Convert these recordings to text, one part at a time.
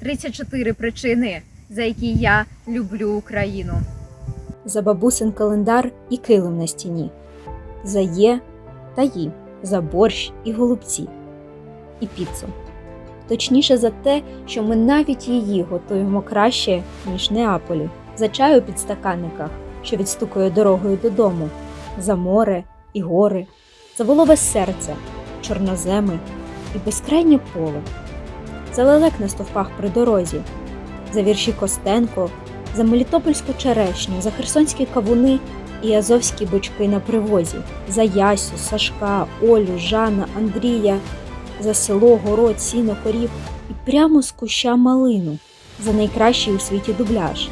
34 причини, за які я люблю Україну. за бабусин календар і килим на стіні, за є та ї, за борщ і голубці, і піцу. Точніше за те, що ми навіть її готуємо краще, ніж Неаполі, за чаю у підстаканниках, що відстукує дорогою додому, за море і гори, за волове серце, чорноземи і безкрайнє поле, за лелек на стовпах при дорозі, за вірші Костенко, за Мелітопольську черешню, за херсонські кавуни і азовські бички на привозі, за Ясю, Сашка, Олю, Жана, Андрія, за село, город, сіно, корів і прямо з куща малину, за найкращий у світі дубляж,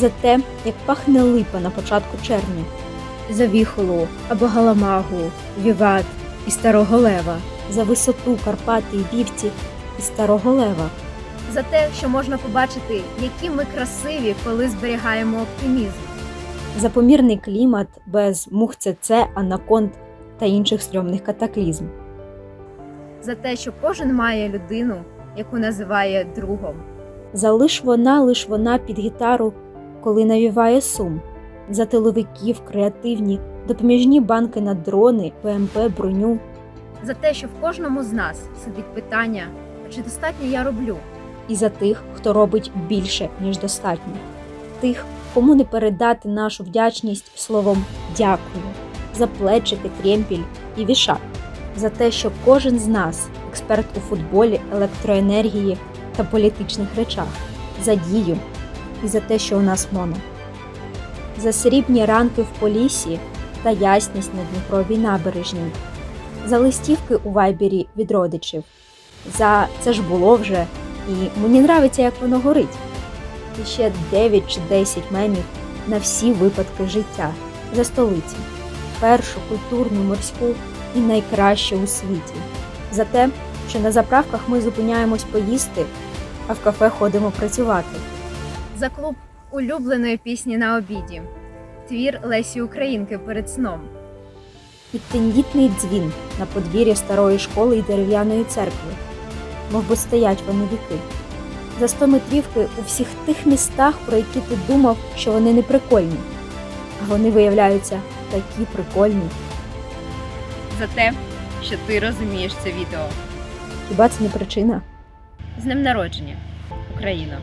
за те, як пахне липа на початку червня, за віхолу або галамагу, віват і старого лева, за висоту Карпати і вівці старого лева. За те, що можна побачити, які ми красиві, коли зберігаємо оптимізм. за помірний клімат без мух ЦЦ, анаконд та інших стрьомних катаклізм. За те, що кожен має людину, яку називає другом. За лиш вона, лиш вона під гітару, коли навіває сум. За тиловиків, креативні, допоміжні банки на дрони, ПМП, броню. За те, що в кожному з нас сидить питання, чи достатньо я роблю? І за тих, хто робить більше, ніж достатньо. Тих, кому не передати нашу вдячність словом дякую за плечики, тремпіль і вішак. За те, що кожен з нас експерт у футболі, електроенергії та політичних речах, за дію і за те, що у нас моно. За срібні ранки в полісі та ясність на Дніпровій набережній, за листівки у вайбері від родичів, за це ж було вже, і мені нравиться, як воно горить. І ще 9 чи 10 мемів на всі випадки життя за столиці, першу культурну, морську і найкращу у світі. За те, що на заправках ми зупиняємось поїсти, а в кафе ходимо працювати. За клуб улюбленої пісні на обіді, твір Лесі Українки перед сном. Під тендітний дзвін на подвір'я старої школи і дерев'яної церкви, мов би стоять вони віки. За сто метрівки у всіх тих містах, про які ти думав, що вони не прикольні. А вони виявляються такі прикольні. За те, що ти розумієш це відео. Хіба це не причина? З ним народження, Україна!